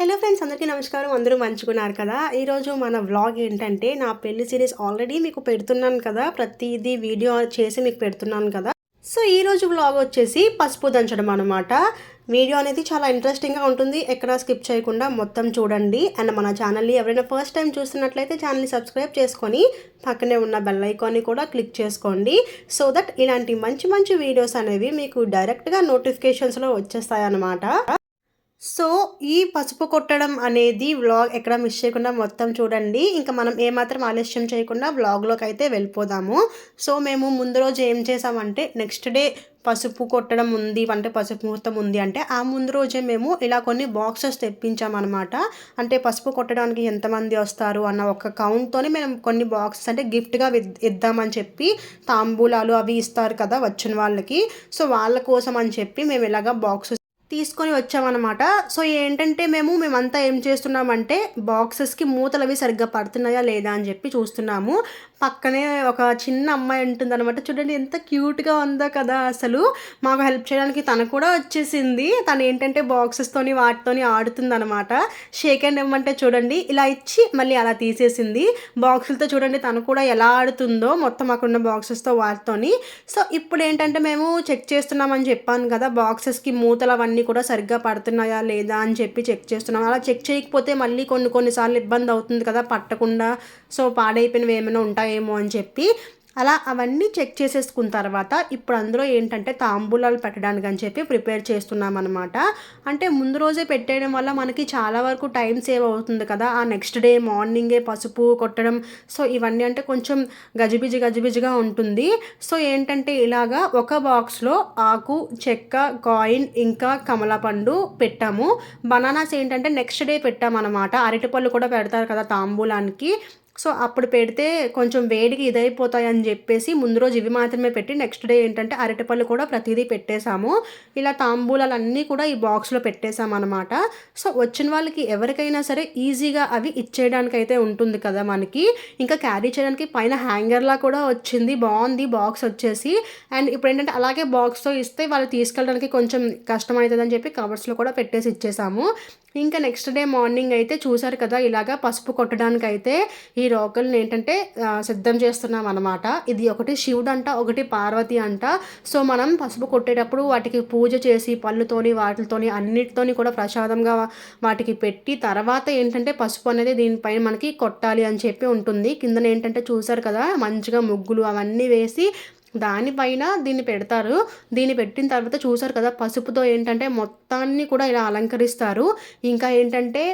Hello friends అందరికీ నమస్కారం. అందరూ మంచుకున్నారు కదా? ఈరోజు మన వ్లాగ్ ఏంటంటే నా పెళ్ళి సిరీస్ ఆల్రెడీ మీకు పెడుతున్నాను కదా? ప్రతిదీ వీడియో చేసి మీకు పెడుతున్నాను కదా? సో ఈరోజు వ్లాగ్ వచ్చేసి పసుపు దంచడం అనమాట వీడియో అనేది చాలా ఇంట్రెస్టింగ్గా ఉంటుంది. ఎక్కడ స్కిప్ చేయకుండా మొత్తం చూడండి. అండ్ మన ఛానల్ని ఎవరైనా ఫస్ట్ టైం చూస్తున్నట్లయితే ఛానల్ని సబ్స్క్రైబ్ చేసుకొని పక్కనే ఉన్న బెల్ ఐకాన్ని కూడా క్లిక్ చేసుకోండి. సో దట్ ఇలాంటి మంచి మంచి వీడియోస్ అనేవి మీకు డైరెక్ట్గా నోటిఫికేషన్స్లో వచ్చేస్తాయన్నమాట. సో ఈ పసుపు కొట్టడం అనేది వ్లాగ్ ఎక్కడ మిస్ చేయకుండా మొత్తం చూడండి. ఇంకా మనం ఏమాత్రం ఆలస్యం చేయకుండా వ్లాగ్లోకి అయితే వెళ్ళిపోదాము. సో మేము ముందు రోజు ఏం చేసామంటే నెక్స్ట్ డే పసుపు కొట్టడం ఉంది అంటే పసుపు ముహూర్తం ఉంది అంటే ఆ ముందు రోజే మేము ఇలా కొన్ని బాక్సెస్ తెప్పించామన్నమాట. అంటే పసుపు కొట్టడానికి ఎంతమంది వస్తారు అన్న ఒక కౌంట్తోనే మేము కొన్ని బాక్సెస్ అంటే గిఫ్ట్గా ఇద్దామని చెప్పి తాంబూలాలు అవి ఇస్తారు కదా వచ్చిన వాళ్ళకి. సో వాళ్ళ కోసం అని చెప్పి మేము ఇలాగ బాక్సెస్ తీసుకొని వచ్చామన్నమాట. సో ఏంటంటే మేము మేమంతా ఏం చేస్తున్నామంటే బాక్సెస్కి మూతలు అవి సరిగ్గా పడుతున్నాయా లేదా అని చెప్పి చూస్తున్నాము. పక్కనే ఒక చిన్న అమ్మాయి ఉంటుంది అనమాట చూడండి ఎంత క్యూట్గా ఉందో కదా అసలు. మాకు హెల్ప్ చేయడానికి తను కూడా వచ్చేసింది. తను ఏంటంటే బాక్సెస్తోని వాటితోని ఆడుతుంది అనమాట షేక్ అండ్ ఇవ్వమంటే చూడండి ఇలా ఇచ్చి మళ్ళీ అలా తీసేసింది. బాక్సులతో చూడండి తను కూడా ఎలా ఆడుతుందో మొత్తం అక్కడ ఉన్న బాక్సెస్తో వాటితోని. సో ఇప్పుడు ఏంటంటే మేము చెక్ చేస్తున్నామని చెప్పాను కదా బాక్సెస్కి మూతలు అవన్నీ అన్నీ కూడా సరిగ్గా పడుతున్నాయా లేదా అని చెప్పి చెక్ చేస్తున్నాం. అలా చెక్ చేయకపోతే మళ్ళీ కొన్ని కొన్నిసార్లు ఇబ్బంది అవుతుంది కదా పట్టకుండా. సో పాడైపోయినవి ఏమైనా ఉంటాయేమో అని చెప్పి అలా అవన్నీ చెక్ చేసేసుకున్న తర్వాత ఇప్పుడు అందులో ఏంటంటే తాంబూలాలు పెట్టడానికి అని చెప్పి ప్రిపేర్ చేస్తున్నాం అనమాట అంటే ముందు రోజే పెట్టేయడం వల్ల మనకి చాలా వరకు టైం సేవ్ అవుతుంది కదా. ఆ నెక్స్ట్ డే మార్నింగే పసుపు కొట్టడం. సో ఇవన్నీ అంటే కొంచెం గజిబిజి గజిబిజిగా ఉంటుంది. సో ఏంటంటే ఇలాగా ఒక బాక్స్లో ఆకు చెక్క కాయిన్ ఇంకా కమలపండు పెట్టాము. బనానాస్ ఏంటంటే నెక్స్ట్ డే పెట్టామన్నమాట. అరటిపళ్ళు కూడా పెడతారు కదా తాంబూలానికి. సో అప్పుడు పెడితే కొంచెం వేడికి ఇదైపోతాయి అని చెప్పేసి ముందు రోజు ఇవి మాత్రమే పెట్టి నెక్స్ట్ డే ఏంటంటే అరటిపళ్ళు కూడా ప్రతిదీ పెట్టేశాము. ఇలా తాంబూలాలు అన్నీ కూడా ఈ బాక్స్లో పెట్టేశాము అనమాట సో వచ్చిన వాళ్ళకి ఎవరికైనా సరే ఈజీగా అవి ఇచ్చేయడానికి అయితే ఉంటుంది కదా మనకి. ఇంకా క్యారీ చేయడానికి పైన హ్యాంగర్లా కూడా వచ్చింది. బాగుంది బాక్స్ వచ్చేసి. అండ్ ఇప్పుడు ఏంటంటే అలాగే బాక్స్తో ఇస్తే వాళ్ళు తీసుకెళ్ళడానికి కొంచెం కష్టమవుతుందని చెప్పి కవర్స్లో కూడా పెట్టేసి ఇచ్చేసాము ఇంకా నెక్స్ట్ డే మార్నింగ్ అయితే చూసారు కదా ఇలాగా పసుపు కొట్టడానికి అయితే ఈ రోకల్ని ఏంటంటే సిద్ధం చేస్తున్నాం అనమాట ఇది ఒకటి శివుడు అంట ఒకటి పార్వతి అంట. సో మనం పసుపు కొట్టేటప్పుడు వాటికి పూజ చేసి పళ్ళుతోని వాటితోని అన్నిటితోని కూడా ప్రసాదంగా వాటికి పెట్టి తర్వాత ఏంటంటే పసుపు అనేది దీనిపైన మనకి కొట్టాలి అని చెప్పి ఉంటుంది. కిందన ఏంటంటే చూసారు కదా మంచిగా ముగ్గులు అవన్నీ వేసి దానిపైన దీన్ని పెడతారు. దీన్ని పెట్టిన తర్వాత చూసారు కదా పసుపుతో ఏంటంటే మొత్తాన్ని కూడా ఇలా అలంకరిస్తారు. ఇంకా ఏంటంటే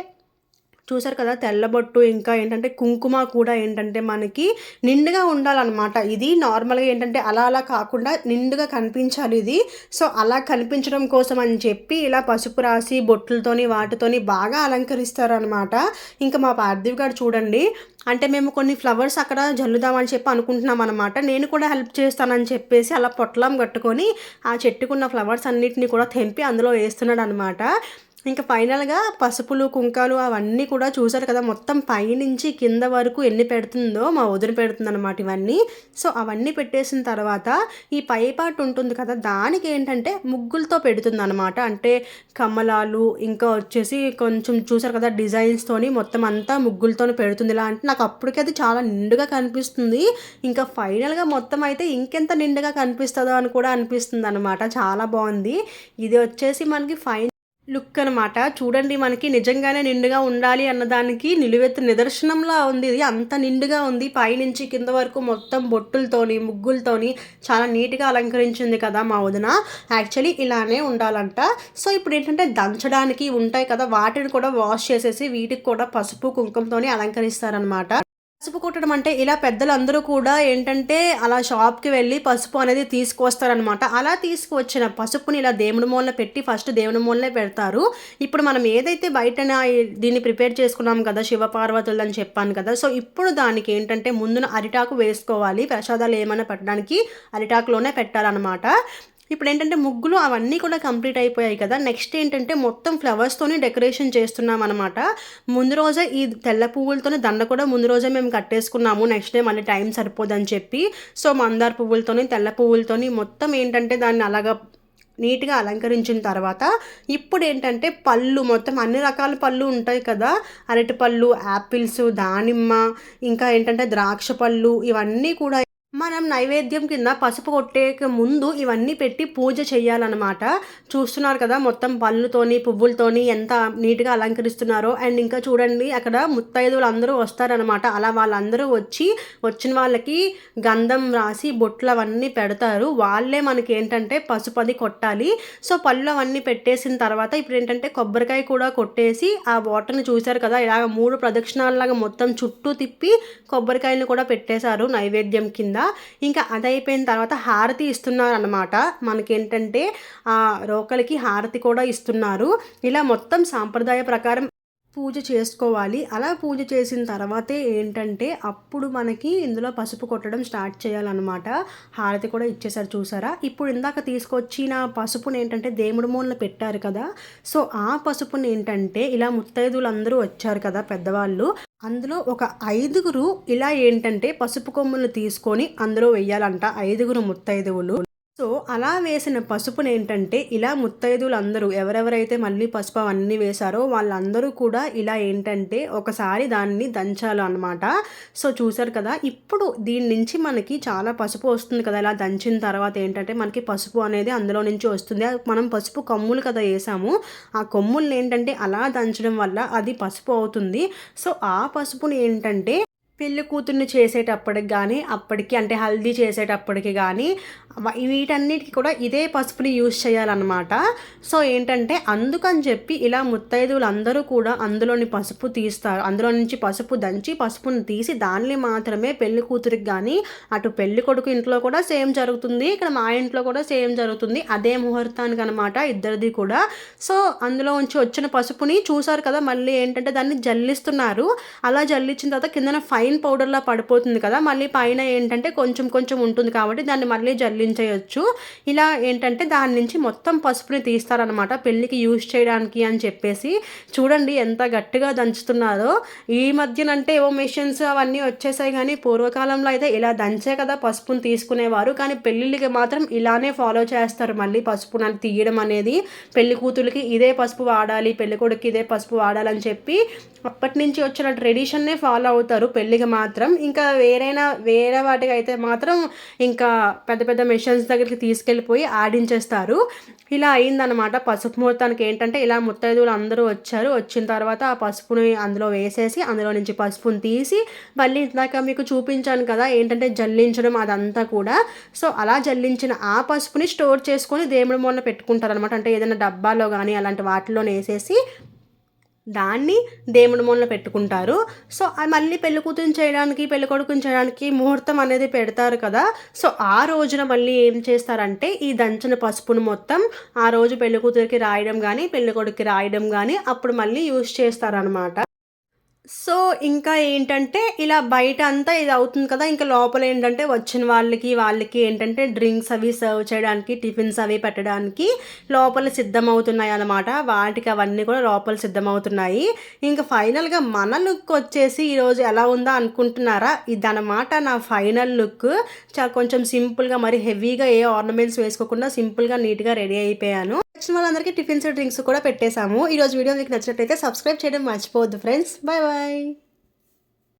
చూసారు కదా తెల్లబొట్టు ఇంకా ఏంటంటే కుంకుమ కూడా ఏంటంటే మనకి నిండుగా ఉండాలన్నమాట. ఇది నార్మల్గా ఏంటంటే అలా అలా కాకుండా నిండుగా కనిపించాలి ఇది. సో అలా కనిపించడం కోసం అని చెప్పి ఇలా పసుపు రాసి బొట్టులతోని వాటితోని బాగా అలంకరిస్తారనమాట ఇంకా మా పార్థివ్ గారు చూడండి అంటే మేము కొన్ని ఫ్లవర్స్ అక్కడ జల్లుదామని చెప్పి అనుకుంటున్నాం అనమాట నేను కూడా హెల్ప్ చేస్తానని చెప్పేసి అలా పొట్లం కట్టుకొని ఆ చెట్టుకున్న ఫ్లవర్స్ అన్నిటిని కూడా తెంపి అందులో వేస్తున్నాడు అనమాట ఇంకా ఫైనల్గా పసుపులు కుంకాలు అవన్నీ కూడా చూసారు కదా మొత్తం పైనుంచి కింద వరకు ఎన్ని పెడుతుందో మా వదిన పెడుతుందన్నమాట ఇవన్నీ. సో అవన్నీ పెట్టేసిన తర్వాత ఈ పై పార్ట్ ఉంటుంది కదా దానికి ఏంటంటే ముగ్గులతో పెడుతుందన్నమాట. అంటే కమ్మలాలు ఇంకా వచ్చేసి కొంచెం చూసారు కదా డిజైన్స్తోని మొత్తం అంతా ముగ్గులతో పెడుతుంది. ఇలా అంటే నాకు అప్పటికి అది చాలా నిండుగా కనిపిస్తుంది. ఇంకా ఫైనల్గా మొత్తం అయితే ఇంకెంత నిండుగా కనిపిస్తుందో అని కూడా అనిపిస్తుంది అనమాట చాలా బాగుంది. ఇది వచ్చేసి మనకి ఫైన్ లుక్ అనమాట చూడండి మనకి నిజంగానే నిండుగా ఉండాలి అన్నదానికి నిలువెత్తు నిదర్శనంలా ఉంది. ఇది అంత నిండుగా ఉంది. పైనుంచి కింద వరకు మొత్తం బొట్టులతోని ముగ్గులతోని చాలా నీట్గా అలంకరించింది కదా మా వదిన. యాక్చువల్లీ ఇలానే ఉండాలంట. సో ఇప్పుడు ఏంటంటే దంచడానికి ఉంటాయి కదా వాటిని కూడా వాష్ చేసేసి వీటికి కూడా పసుపు కుంకుమతోని అలంకరిస్తారనమాట పసుపు కుట్టడం అంటే ఇలా పెద్దలందరూ కూడా ఏంటంటే అలా షాప్కి వెళ్ళి పసుపు అనేది తీసుకొస్తారనమాట అలా తీసుకువచ్చిన పసుపుని ఇలా దేవుని మూలన పెట్టి ఫస్ట్ దేవుని మూలనే పెడతారు. ఇప్పుడు మనం ఏదైతే బయట దీన్ని ప్రిపేర్ చేసుకున్నాం కదా శివపార్వతులు అని చెప్పాను కదా సో ఇప్పుడు దానికి ఏంటంటే ముందున అరిటాకు వేసుకోవాలి. ప్రసాదాలు ఏమైనా పెట్టడానికి అరిటాకులోనే పెట్టాలన్నమాట. ఇప్పుడు ఏంటంటే ముగ్గులు అవన్నీ కూడా కంప్లీట్ అయిపోయాయి కదా. నెక్స్ట్ ఏంటంటే మొత్తం ఫ్లవర్స్తోనే డెకరేషన్ చేస్తున్నాం అనమాట ముందు రోజే ఈ తెల్ల పువ్వులతోనే దండ కూడా ముందు రోజే మేము కట్టేసుకున్నాము. నెక్స్ట్ డే మళ్ళీ టైం సరిపోదని చెప్పి. సో మందార పువ్వులతోని తెల్ల పువ్వులతోని మొత్తం ఏంటంటే దాన్ని అలాగా నీట్గా అలంకరించిన తర్వాత ఇప్పుడు ఏంటంటే పళ్ళు మొత్తం అన్ని రకాల పళ్ళు ఉంటాయి కదా. అరటి పళ్ళు యాపిల్స్ దానిమ్మ ఇంకా ఏంటంటే ద్రాక్ష పళ్ళు ఇవన్నీ కూడా మనం నైవేద్యం కింద పసుపు కొట్టేక ముందు ఇవన్నీ పెట్టి పూజ చేయాలన్నమాట చూస్తున్నారు కదా మొత్తం పళ్ళుతోని పువ్వులతోని ఎంత నీట్గా అలంకరిస్తున్నారో. అండ్ ఇంకా చూడండి అక్కడ ముత్తైదువులు అందరూ వస్తారనమాట అలా వాళ్ళందరూ వచ్చి వచ్చిన వాళ్ళకి గంధం రాసి బొట్లు అవన్నీ పెడతారు. వాళ్ళే మనకి ఏంటంటే పసుపు అది కొట్టాలి. సో పళ్ళు అవన్నీ పెట్టేసిన తర్వాత ఇప్పుడు ఏంటంటే కొబ్బరికాయ కూడా కొట్టేసి ఆ వాటర్ని చూశారు కదా ఇలాగ మూడు ప్రదక్షిణాలలాగా మొత్తం చుట్టూ తిప్పి కొబ్బరికాయలు కూడా పెట్టేశారు నైవేద్యం కింద. ఇంకా అది అయిపోయిన తర్వాత హారతి ఇస్తున్నారు అనమాట మనకేంటంటే ఆ రోకలికి హారతి కూడా ఇస్తున్నారు. ఇలా మొత్తం సాంప్రదాయ ప్రకారం పూజ చేసుకోవాలి. అలా పూజ చేసిన తర్వాతే ఏంటంటే అప్పుడు మనకి ఇందులో పసుపు కొట్టడం స్టార్ట్ చేయాలన్నమాట. హారతి కూడా ఇచ్చేసారు చూసారా? ఇప్పుడు ఇందాక తీసుకొచ్చిన పసుపుని ఏంటంటే దేవుడి మూలన పెట్టారు కదా. సో ఆ పసుపుని ఏంటంటే ఇలా ముత్తైదువులు అందరూ వచ్చారు కదా పెద్దవాళ్ళు. అందులో ఒక ఐదుగురు ఇలా ఏంటంటే పసుపు కొమ్ములు తీసుకొని అందులో వెయ్యాలంట ఐదుగురు ముత్తైదువులు. సో అలా వేసిన పసుపుని ఏంటంటే ఇలా ముత్తైదులు అందరూ ఎవరెవరైతే మళ్ళీ పసుపు అవన్నీ వేశారో వాళ్ళందరూ కూడా ఇలా ఏంటంటే ఒకసారి దాన్ని దంచాలి అనమాట సో చూసారు కదా ఇప్పుడు దీని నుంచి మనకి చాలా పసుపు వస్తుంది కదా ఇలా దంచిన తర్వాత ఏంటంటే మనకి పసుపు అనేది అందులో నుంచి వస్తుంది. మనం పసుపు కొమ్ములు కదా వేసాము ఆ కొమ్ముల్ని ఏంటంటే అలా దంచడం వల్ల అది పసుపు అవుతుంది. సో ఆ పసుపుని ఏంటంటే పెళ్ళి కూతుర్ని చేసేటప్పటికి కానీ అప్పటికి అంటే హల్దీ చేసేటప్పటికి కానీ వీటన్నిటికి కూడా ఇదే పసుపుని యూజ్ చేయాలన్నమాట. సో ఏంటంటే అందుకని చెప్పి ఇలా ముత్తైదువులు అందరూ కూడా అందులోని పసుపు తీస్తారు. అందులో నుంచి పసుపు దంచి పసుపుని తీసి దాన్ని మాత్రమే పెళ్ళి కూతురికి కానీ అటు పెళ్ళి కొడుకు ఇంట్లో కూడా సేమ్ జరుగుతుంది ఇక్కడ మా ఇంట్లో కూడా సేమ్ జరుగుతుంది అదే ముహూర్తానికి అనమాట ఇద్దరిది కూడా. సో అందులో నుంచి వచ్చిన పసుపుని చూసారు కదా మళ్ళీ ఏంటంటే దాన్ని జల్లిస్తున్నారు. అలా జల్లించిన తర్వాత కిందన ఫైవ్ ఫైన్ పౌడర్లా పడిపోతుంది కదా మళ్ళీ పైన ఏంటంటే కొంచెం కొంచెం ఉంటుంది కాబట్టి దాన్ని మళ్ళీ జల్లించేయచ్చు. ఇలా ఏంటంటే దాని నుంచి మొత్తం పసుపుని తీస్తారనమాట పెళ్ళికి యూజ్ చేయడానికి అని చెప్పేసి. చూడండి ఎంత గట్టిగా దంచుతున్నారో. ఈ మధ్యనంటే ఏవో మిషన్స్ అవన్నీ వచ్చేసాయి కానీ పూర్వకాలంలో అయితే ఇలా దంచే కదా పసుపుని తీసుకునేవారు. కానీ పెళ్ళిళ్ళకి మాత్రం ఇలానే ఫాలో చేస్తారు మళ్ళీ పసుపుని తీయడం అనేది. పెళ్ళి కూతురికి ఇదే పసుపు వాడాలి పెళ్ళికొడుకు ఇదే పసుపు వాడాలని చెప్పి అప్పటి నుంచి వచ్చిన ట్రెడిషన్నే ఫాలో అవుతారు పెళ్ళికి మాత్రం. ఇంకా వేరైనా వేరే వాటికి అయితే మాత్రం ఇంకా పెద్ద పెద్ద మిషన్స్ దగ్గరికి తీసుకెళ్ళిపోయి ఆడించేస్తారు. ఇలా అయిందనమాట పసుపు ముహూర్తానికి ఏంటంటే ఇలా ముత్తైదువులు అందరూ వచ్చారు. వచ్చిన తర్వాత ఆ పసుపుని అందులో వేసేసి అందులో నుంచి పసుపుని తీసి మళ్ళీ ఇందాక మీకు చూపించాను కదా ఏంటంటే జల్లించడం అదంతా కూడా. సో అలా జల్లించిన ఆ పసుపుని స్టోర్ చేసుకొని దేవుడి మొన్న పెట్టుకుంటారనమాట అంటే ఏదైనా డబ్బాలో కానీ అలాంటి వాటిలో వేసేసి దాన్ని దేవుడి మూలన పెట్టుకుంటారు. సో మళ్ళీ పెళ్ళి చేయడానికి పెళ్ళి కొడుకుని చేయడానికి ముహూర్తం అనేది పెడతారు కదా. సో ఆ రోజున మళ్ళీ ఏం చేస్తారంటే ఈ దంచిన పసుపును మొత్తం ఆ రోజు పెళ్ళి కూతురికి రాయడం కానీ పెళ్ళి కొడుకుకి రాయడం కానీ అప్పుడు మళ్ళీ యూజ్ చేస్తారనమాట సో ఇంకా ఏంటంటే ఇలా బయట అంతా ఇది అవుతుంది కదా ఇంకా లోపల ఏంటంటే వచ్చిన వాళ్ళకి వాళ్ళకి ఏంటంటే డ్రింక్స్ అవి సర్వ్ చేయడానికి టిఫిన్స్ అవి పెట్టడానికి లోపల సిద్ధమవుతున్నాయి అన్నమాట. వాటికి అవన్నీ కూడా లోపల సిద్ధమవుతున్నాయి. ఇంకా ఫైనల్గా మన లుక్ వచ్చేసి ఈరోజు ఎలా ఉందో అనుకుంటున్నారా? ఇదనమాట నా ఫైనల్ లుక్. చ కొంచెం సింపుల్గా మరి హెవీగా ఏ ఆర్నమెంట్స్ వేసుకోకుండా సింపుల్గా నీట్గా రెడీ అయిపోయాను. వచ్చిన వాళ్ళందరికీ టిఫిన్స్ డ్రింక్స్ కూడా పెట్టేశాము. ఈరోజు వీడియో మీకు నచ్చినట్టయితే సబ్స్క్రైబ్ చేయడం మర్చిపోవద్దు ఫ్రెండ్స్. Bye bye.